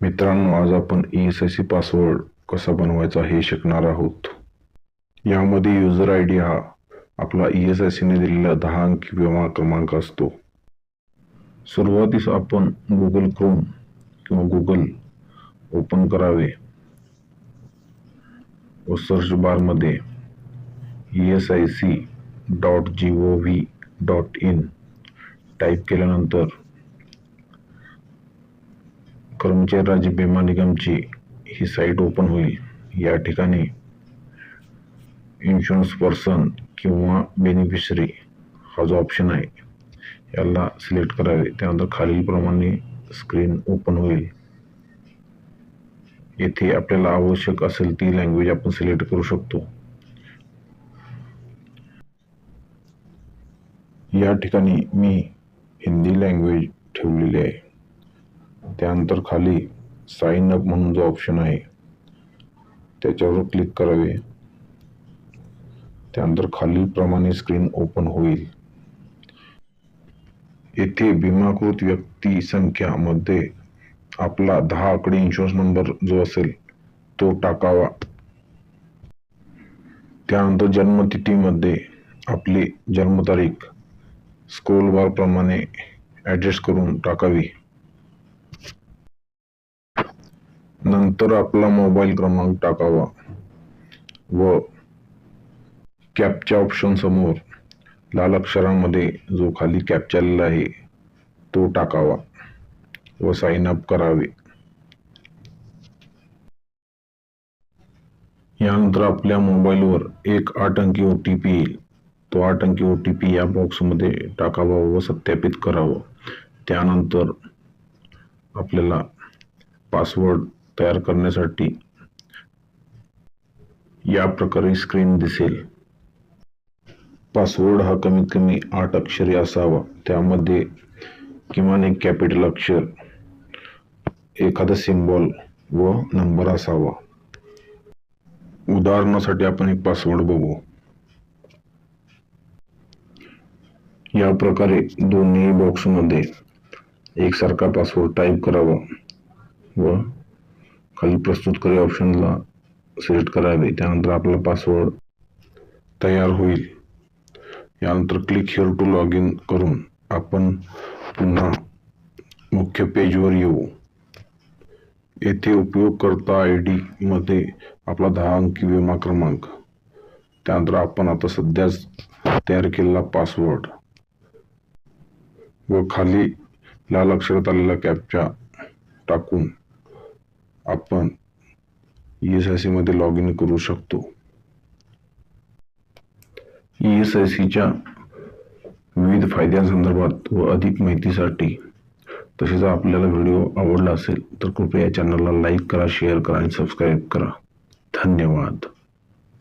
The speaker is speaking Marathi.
मित्रांनो आज आपण E S I C password कसा बनवायचा हे शिकणार आहोत. यामध्ये युजर आय डी हा आपला ई एस आय सीने दिलेला दहा अंकी विमा क्रमांक असतो. सुरुवातीस आपण गुगल क्रोम किंवा गुगल ओपन करावे. व सर्च बारमध्ये E S I C dot G O V dot in type केल्यानंतर कर्मचारी राज्य विमा निगमची ही साईट ओपन होईल. या ठिकाणी इन्शुरन्स पर्सन किंवा बेनिफिशरी हा जो ऑप्शन आहे याला सिलेक्ट करावे. त्यानंतर खालीलप्रमाणे स्क्रीन ओपन होईल. येथे आपल्याला आवश्यक असेल ती लँग्वेज आपण सिलेक्ट करू शकतो. या ठिकाणी मी हिंदी लँग्वेज ठेवलेली आहे. त्यानंतर खाली साईन अप म्हणून जो ऑप्शन आहे त्याच्यावर क्लिक करावे. त्यानंतर खालीलप्रमाणे स्क्रीन ओपन होईल. येथे विमाकृत व्यक्ती संख्यामध्ये आपला दहा आकडी इन्शुरन्स नंबर जो असेल तो टाकावा. त्यानंतर जन्मतिथीमध्ये आपली जन्मतारीख स्क्रोल बारप्रमाणे ॲडजस्ट करून टाकावी. नंतर आपला मोबाईल क्रमांक टाकावा व कॅपच्या ऑप्शन समोर लाल अक्षरांमध्ये जो खाली कॅप आहे तो टाकावा व साइन अप करावे. यानंतर आपल्या मोबाईलवर एक आठ अंकी ओ टी पी येईल. तो आठ अंकी ओ टी पी या बॉक्समध्ये टाकावा व सत्यापित करावं. त्यानंतर आपल्याला पासवर्ड तयार करण्यासाठी या प्रकारे स्क्रीन दिसेल. पासवर्ड हा कमीत कमी आठ अक्षरी असावा. त्यामध्ये किमान एक कॅपिटल अक्षर एखादा सिम्बॉल व नंबर असावा. उदाहरणासाठी आपण एक पासवर्ड बघू. या प्रकारे दोन्ही बॉक्समध्ये एकसारखा पासवर्ड टाईप करावा व खाली प्रस्तुत करे ऑप्शनला सिलेक्ट करावे. त्यानंतर आपला पासवर्ड तयार होईल. यानंतर click here to log in करून आपण पुन्हा मुख्य पेजवर येऊ. येथे उपयोगकर्ता आय डीमध्ये आपला दहा अंकी विमा क्रमांक. त्यानंतर आपण आता सध्याच तयार केलेला पासवर्ड व खाली लाल अक्षरात आलेला कॅपचा टाकून आपण एस आय सीमध्ये लॉग इन करू शकतो. ई एस आय सीच्या विविध फायद्यांसंदर्भात व अधिक माहितीसाठी तसेच आपल्याला व्हिडिओ आवडला असेल तर कृपया चॅनलला लाईक करा शेअर करा आणि सबस्क्राईब करा. धन्यवाद.